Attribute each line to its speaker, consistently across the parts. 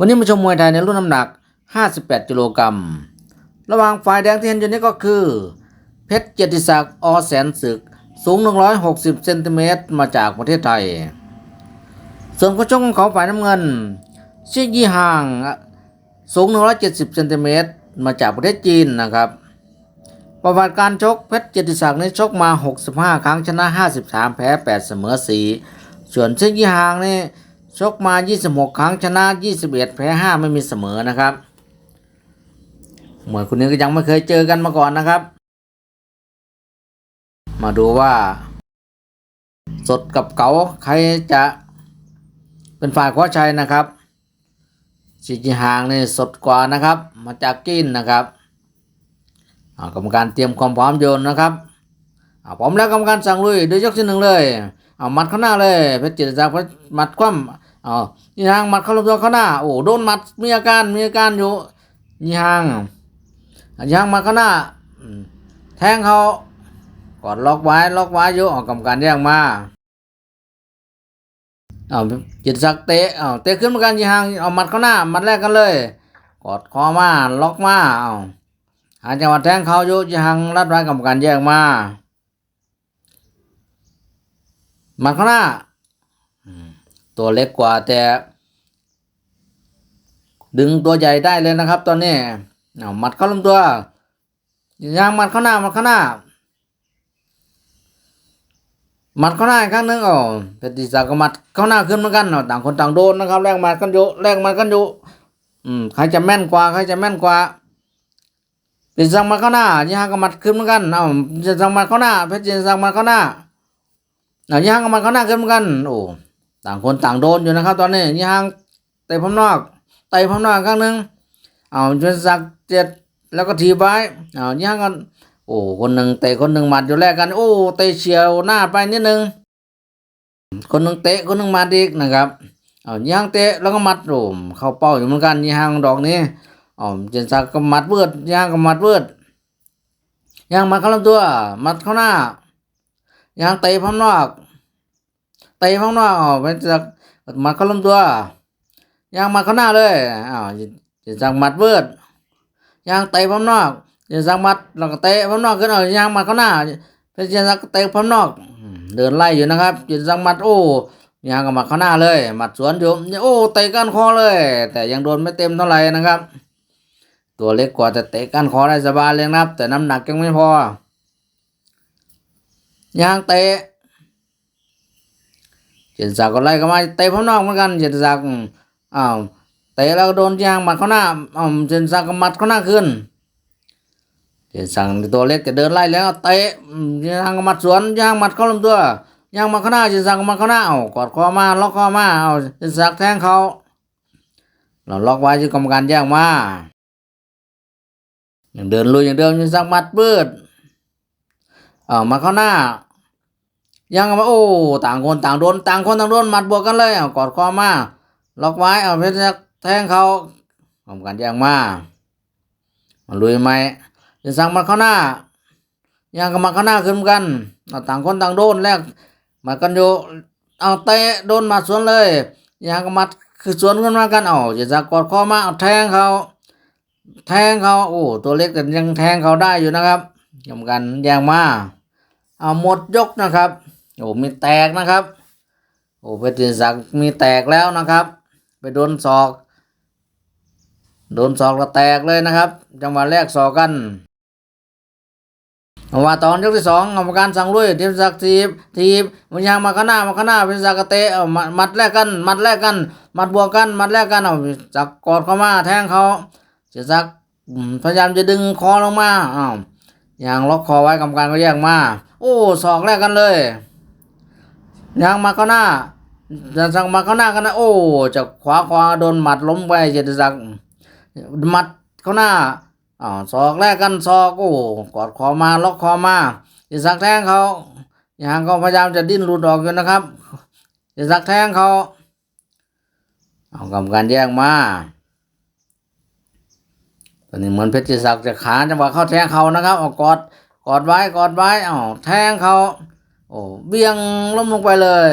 Speaker 1: วันนี้มาชมมวยไทยในรุ่นน้ำหนัก 58กิโลกรัม ระหว่างฝ่ายแดงที่เห็นอยู่นี้ก็คือ เพชรเกียรติศักดิ์อแสนศึก สูง 160 เซนติเมตรมาจากประเทศไทย ส่วนผู้ชกของเขาฝ่ายน้ำเงินชิยี่ห่าง สูง 170 เซนติเมตรมาจากประเทศจีนนะครับ ประวัติการชกเพชรเกียรติศักดิ์นี่ชกมา 65 ครั้งชนะ 53 แพ้ 8 เสมอ 4 ส่วนเชิงยี่ห่างนี่ ชกมา 26 ครั้งชนะ 21 แพ้ 5 ไม่มีเสมอนะครับมวยคนนี้ก็ยังไม่เคยเจอกันมาก่อนนะครับ มาดูว่า สดกับเก๋าใครจะเป็นฝ่ายคว้าชัยนะครับชิจิหางนี่สดกว่านะครับ มาจากกินนะครับกรรมการเตรียมความพร้อมโยนนะครับอ่าพร้อมแล้วกรรมการสั่งลุยโดยยกที่หนึ่งเลยเอาหมัดข้างหน้าเลยเพชรจิตรศักดิ์เพชรหมัดคว่ำ เอยี่หางหมัดเข้าลำตัวเข้าหน้า โอ้โดนหมัดมีอาการมีอาการอยู่ยี่หางอะยี่หางมัดเข้าหน้าแทงเขากอดล็อกไว้ล็อกไว้อยู่ออกกรรมการแย่งมาเอาจิตรศักเตะเอาเตะขึ้นมือนกันยี่หางเอาหมัดเข้าหน้ามัดแรกกันเลย กอดคอมาล็อกมาเอาหาจังหวะแทงเขาอยู่ยี่หางรัดไว้กรรมการแย่งมามัดเข้าหน้า ตัวเล็กกว่าแต่ดึงตัวใหญ่ได้เลยนะครับ ตอนนี้เอาหมัดเข้าลำตัว ย่างหมัดเข้าหน้าหมัดเข้าหน้าหมัดเข้าหน้าอีกครั้งหนึงอ๋อเพชรติศักดิ์ก็หมัดเข้าหน้าขึ้นเหมือนกันเนาะต่างคนต่างโดนนะครับแลกหมัดกันอยู่แลกหมัดกันอยู่อืมใครจะแม่นกว่าใครจะแม่นกว่าเพชรติศักดิ์หมัดเข้าหน้าย่างก็มัดขึ้นเหมือนกันเอาเพชรติศักดิ์หมัดเข้าหน้าเพชรติศักดิ์หมัดเข้าหน้าเอาย่างก็มัดเข้าหน้าขึ้นเหมือนกันโอ้ ต่างคนต่างโดนอยู่นะครับ ตอนนี้ย่างเตะพมนอกเตะพร้อมน้าครั้งหนึ่งเอาจนสักเจ็ดแล้วก็ทีบไว้เอาย่างกันโอ้คนหนึ่งเตะคนหนึ่งหมัดอยู่แรกกัน โอ้เตะเฉียวหน้าไปนิดนึงคนหนึ่งเตะคนหนึ่งหมัดอีกนะครับเอาย่างเตะแล้วก็หมัดโอ้เข้าเป้าอยู่เหมือนกันย่างดอกนี้เอาเจนสักก็หมัดเวิดย่างก็หมัดเวิดย่างหมัดเข้าลำตัวหมัดเข้าหน้าย่างเตะพร้อมนอก เตะพร้อมนอกเอเป็นสักหมัดเข้าลำตัวยางมาข้างหน้าเลยอ้าวจะสั่งมัดเวิร์ดยางเตะพร้อมนอกจะสั่งมัดแล้วก็เตะพร้อมนอกขึ้นเอายางมาข้างหน้าเป็นจะสั่งเตะพร้อมนอก เดินไล่อยู่นะครับจะสั่งมัดโอ้ยางก็มาข้างหน้าเลยหมัดสวนอยู่โอ้เตะก้านคอเลย แต่ยังโดนไม่เต็มเท่าไหร่นะครับ ตัวเล็กกว่าแต่เตะก้านคอได้สบายเลยนะครับ แต่น้ำหนักยังไม่พอยางเตะ เจนศักดิ์ก็ไล่ก็มาเตะพร้อนอกเหมือนกันเจนศักดิ์อ้าวเตะแล้วก็โดนยางหมัดเข้าหน้าอ้าวเจนศักดิ์ก็หมัดเข้าหน้าขึ้นเจนศักดิ์ตัวเล็กจะเดินไล่แล้วเตะยางก็หมัดสวนยางหมัดเข้าลำตัวยางหมัดเข้าหน้าเจนศักดิ์ก็หมัดเข้าหน้าเอากอดคอมาล็อกคอมาเอาเจนศักดิ์แทงเขาเราล็อกไว้ที่กรรมการแย่งมายังเดินลุยอย่างเดิมเจนศักดิ์หมัดเบิดเอาหมาเข้าหน้า ยังมาโอ้ต่างคนต่างโดนต่างคนต่างโดนหมัดบวกกันเลยเอากอดคอมาล็อกไว้เอาเพชรแทงเขาทำกันแย่งมามาลุยไหมจะสั่งมัดเข้าหน้ายังกับมัดเข้าหน้าขึ้นกันเอาต่างคนต่างโดนแลกหมัดกันอยู่เอาเตะโดนหมัดสวนเลยยังกับหมัดคือสวนกันมากันเอาจะสั่งกอดคอมาเอาแทงเขาแทงเขาโอ้ตัวเล็กแต่ยังแทงเขาได้อยู่นะครับทำกันแย่งมาเอาหมดยกนะครับ โอ้มีแตกนะครับ โอ้เพชรศักดิ์มีแตกแล้วนะครับ ไปโดนศอก โดนศอกแล้วแตกเลยนะครับ จังหวะแรกศอกกันเอาว่าตอนยกที่สองกรรมการสั่งลุยเทพศักดิ์ทีบทีบมันยางมาข้างหน้ามาข้างหน้าเพชรศักก็เตะมัดแรกกันมัดแรกกัน มัดบวกกันมัดแรกกันเอาจักกอดเข้ามาแทงเขาเสียศักพยายามจะดึงคอลงมาอ้าวยางล็อกคอไว้กรรมการก็แยกมา โอ้สอกแรกกันเลย ยางมาเข้าหน้าจะสั่งมาเข้าหน้ากันนะโอ้จากขวาขวาโดนหมัดล้มไปเจตศักดิ์หมัดเขาหน้าอ๋อศอกแรกกันศอกโอ้กอดคอมาล็อกคอมาเจตศักดิ์แทงเขายางก็พยายามจะดิ้นหลุดออกอยู่นะครับเจตศักดิ์แทงเขาเอากรรมการแยกมาตอนนี้เหมือนเพชรศักดิ์จะขาจังหวะเข้าแทงเขานะครับเอากอดกอดไว้กอดไว้เอาแทงเขา โอ้เบี่ยงล้มลงไปเลย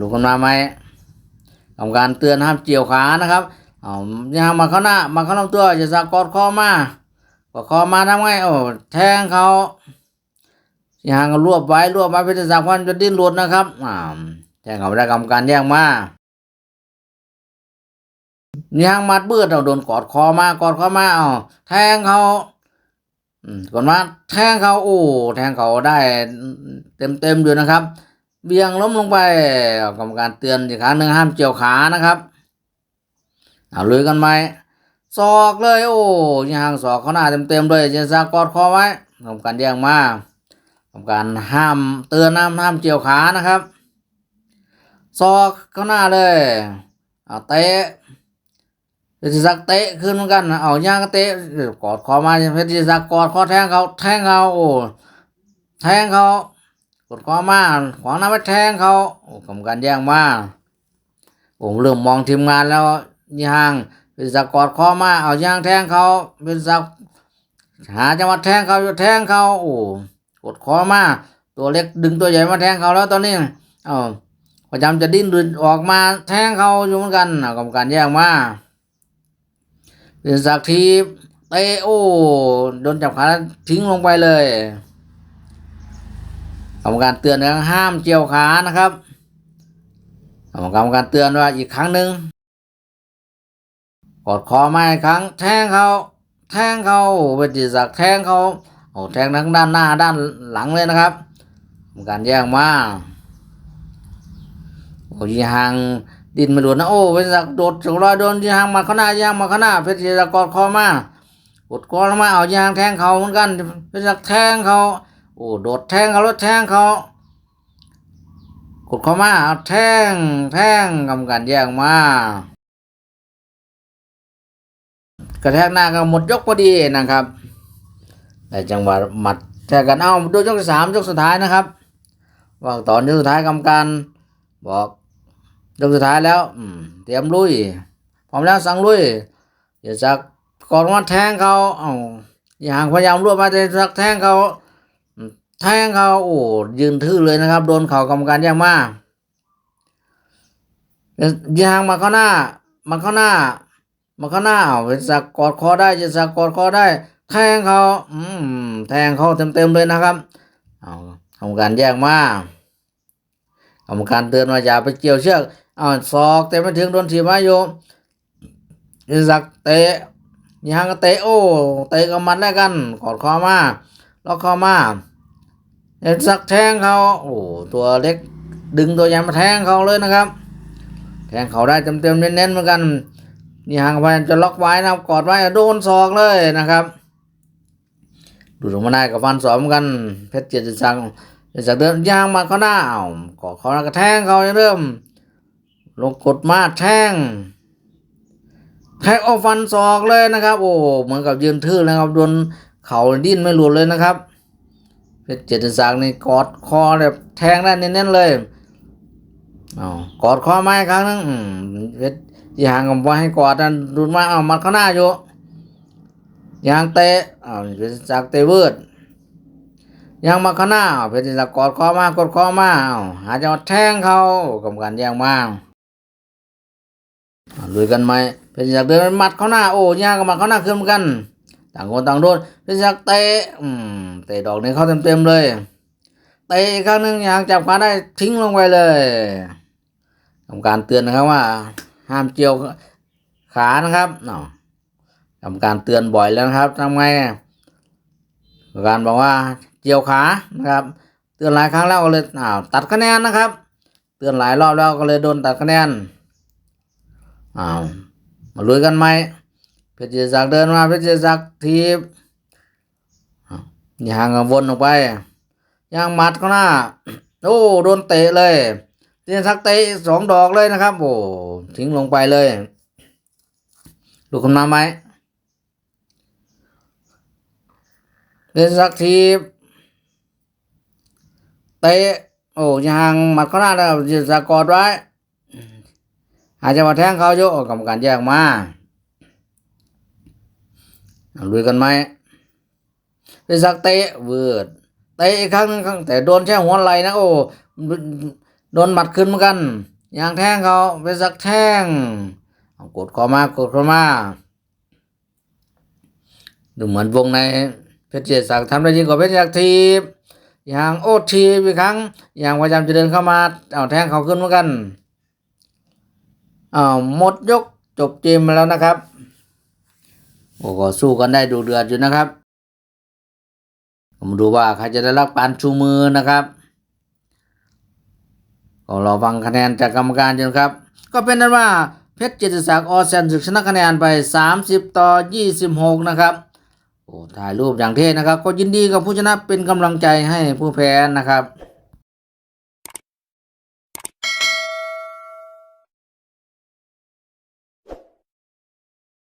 Speaker 1: ลูกกันมาไหมทำการเตือนห้ามเกี่ยวขานะครับเอายามาเข้าหน้ามาเข้าลำตัวจะสากอดคอมากอดคอมาทำไงโอ้แทงเขายางรวบไว้รวบไว้เพื่อจะสักวันจะดิ้นหลุดนะครับอ่าแทงเขาได้กรรมการแย่งมายางมัดเบือดเอาโดนกอดคอมากอดคอมาเอาแทงเขา ก่อนมาแทงเขาโอ้แทงเขาได้เต็มเต็มๆอยู่นะครับเบี่ยงล้มลงไปกรรมการเตือนอีกครั้งหนึ่งห้ามเกี่ยวขานะครับเอาลุยกันไหมศอกเลย โอ้ยางศอกเขาหน้าเต็มเต็มเลยเจนซากอดคอไว้กรรมการแย่งมากรรมการห้ามเตือนห้ามห้ามเกี่ยวขานะครับศอกเขาหน้าเลยเอาเตะ เพชรศักดิ์เตะขึ้นเหมือนกันนะเอาย่างเตะกอดคอมาเพชรศักดิ์กอดคอแทงเขาแทงเขาโอ้แทงเขากดคอมาขวางหน้าไปแทงเขาโอ้กรรมการแย่งมาผมเริ่มมองทีมงานแล้วย่างเพชรศักดิ์กอดคอมาเอาย่างแทงเขาเพชรศักดิ์หาจังหวะแทงเขาอยู่แทงเขาโอ้กดคอมาตัวเล็กดึงตัวใหญ่มาแทงเขาแล้วตอนนี้เอาพยายามจะดิ้นออกมาแทงเขาอยู่เหมือนกันเอากรรมการแย่งมา เป็นสักทีเตะโอ้โดนจับขาทิ้งลงไปเลยกรรมการเตือนนะห้ามเกี่ยวขานะครับกรรมการเตือนว่าอีกครั้งหนึ่งกดคอมาอีกครั้ง แทงเขาแทงเขาเป็นจิตสักแทงเขาโอ้แทงทั้งด้านหน้าด้านหลังเลยนะครับกรรมการแย่งมาโอ้ยห่าง ดินม่หลุดนะโอ้เป็นสักโดดจากรอยโดนยางมาข้างหน้ายางมาข้างหน้าเพชรจะกอดคอมากดคอมาเอายางแทงเขาเหมือนกันเพชรจะแทงเขาโอ้โดดแทงเขาแล้วแทงเขากดคอมาเอาแทงแทงกำกันแย่งมากระแทกหน้ากันหมดยกพอดีนะครับแต่จังหวะหมัดแทกกันเอาดูยกที่สามยกสุดท้ายนะครับว่าตอนยกสุดท้ายกรรมการบอก ยกสุดท้ายแล้ว อืม เตรียมลุย พร้อมแล้วสั่งลุยอย่าจักก่อนว่าแทงเขาเอาอย่างพยายามรวบมาแต่จักแทงเขาแทงเขาโอ้ยืนทื่อเลยนะครับ โดนเข่ากรรมการแย่งมาอย่างมาเข้าหน้า มาเข้าหน้า มาเข้าหน้าเอาจะจักกอดคอได้จะจักกอดคอได้ แทงเขาอืมแทงเขาเต็มๆเลยนะครับเอากรรมการแย่งมากรรมการเตือนว่าอย่าไปเกี่ยวเชือก อาศอกแต่ไม่ถึงโดนถีบมาโยยิสักเตะยางก็เตะโอ้เตะกับมันแล้วกันกอดคอมาล็อกคอมายิสักแทงเขาโอ้ตัวเล็กดึงตัวใหญ่มาแทงเขาเลยนะครับ แทงเขาได้เต็มๆเน้นๆเหมือนกันนี่ห่างไปจะล็อกไว้นะครับกอดไว้โดนศอกเลยนะครับดูตรงมาได้กับฟันสอมกัน เพชรเจ็ดสังจากเดินย่างมาเขาหน้าเอากอดเขาแล้วก็แทงเขาเริ่ม ลงกดมาแท่งแทงเอาฟันศอกเลยนะครับ โอ้เหมือนกับยืนทื่อนะครับโดนเข่าดิ้นไม่หลุดเลยนะครับเพชรเจตศักดิ์นี่กอดคอแบบแทงได้เน้นๆเลยเอากอดคอไม้ครั้งนึงอืมเพชรยางกับว่าให้กอดนั่นดุนมาเอามันเขาหน้าอยู่ยางเตะเอาเพชรศักเตะเวิร์ดยังมาข้างหน้าเพชรศักกอดคอมากดคอมาเอาหาจังหวะแทงเขากรรมการแย่งมาเอา ลุยกันไหมเพชรศักเดินมัดเข้าหน้าโอ้ย่างกับมัดเข้าหน้าขึ้นเหมือนกัน ต่างคนต่างโดนเพชรศักเตะเตะดอกนี้เข้าเต็มๆเลยเตะอีกครั้งหนึ่งยางจับขาได้ทิ้งลงไปเลยกรรมการเตือนนะครับว่า ห้ามเกี่ยวขานะครับเนาะกรรมการเตือนบ่อยแล้วนะครับทำไงการบอกว่าเกี่ยวขานะครับ เตือนหลายครั้งแล้วก็เลยอ้าวตัดคะแนนนะครับ เตือนหลายรอบแล้วก็เลยโดนตัดคะแนน อ้าวมาลุยกันไหมเพชรศักเดินมาเพชรศักทีบอ้าวยางวนออกไปยางหมัดก็หน้าโอ้โดนเตะเลยเพชรศักเตะสองดอกเลยนะครับโอ้ทิ้งลงไปเลยดูคำนำไหมเพชรศักทีบเตะโอ้ยางหมัดเขาหน้าแล้วจะสะกอดไว้ อาจจะมาแทงเขาโยกรรมการแยกมาลุยกันไหมไปสักเตะเวิร์ดเตะอีกครั้งนึงครั้งแต่โดนแค่หัวไหล่นะโอ้โดนหมัดขึ้นเหมือนกันยางแท่งเขาเป็นสักแท่งกดเข้ามากดเข้ามาดูเหมือนวงในเพชรเจตศักทำได้ยิ่งกว่าเพชรยักษ์ทีบอย่างโอทีอีกครั้งอย่างพยายามจะเดินเข้ามาเอาแท่งเขาขึ้นเหมือนกัน อ้าวหมดยกจบเกมมาแล้วนะครับ โอ้ก็สู้กันได้ดูเดือดอยู่นะครับผมดูว่าใครจะได้รับการชูมือนะครับก็รอฟังคะแนนจากกรรมการอยู่นะครับ ก็เป็นนั้นว่าเพชรเจตศักดิ์ออแซนศึกชนะคะแนนไป 30 ต่อ 26 นะครับโอ้ถ่ายรูปอย่างเท่นะครับ ก็ยินดีกับผู้ชนะเป็นกำลังใจให้ผู้แพ้นะครับ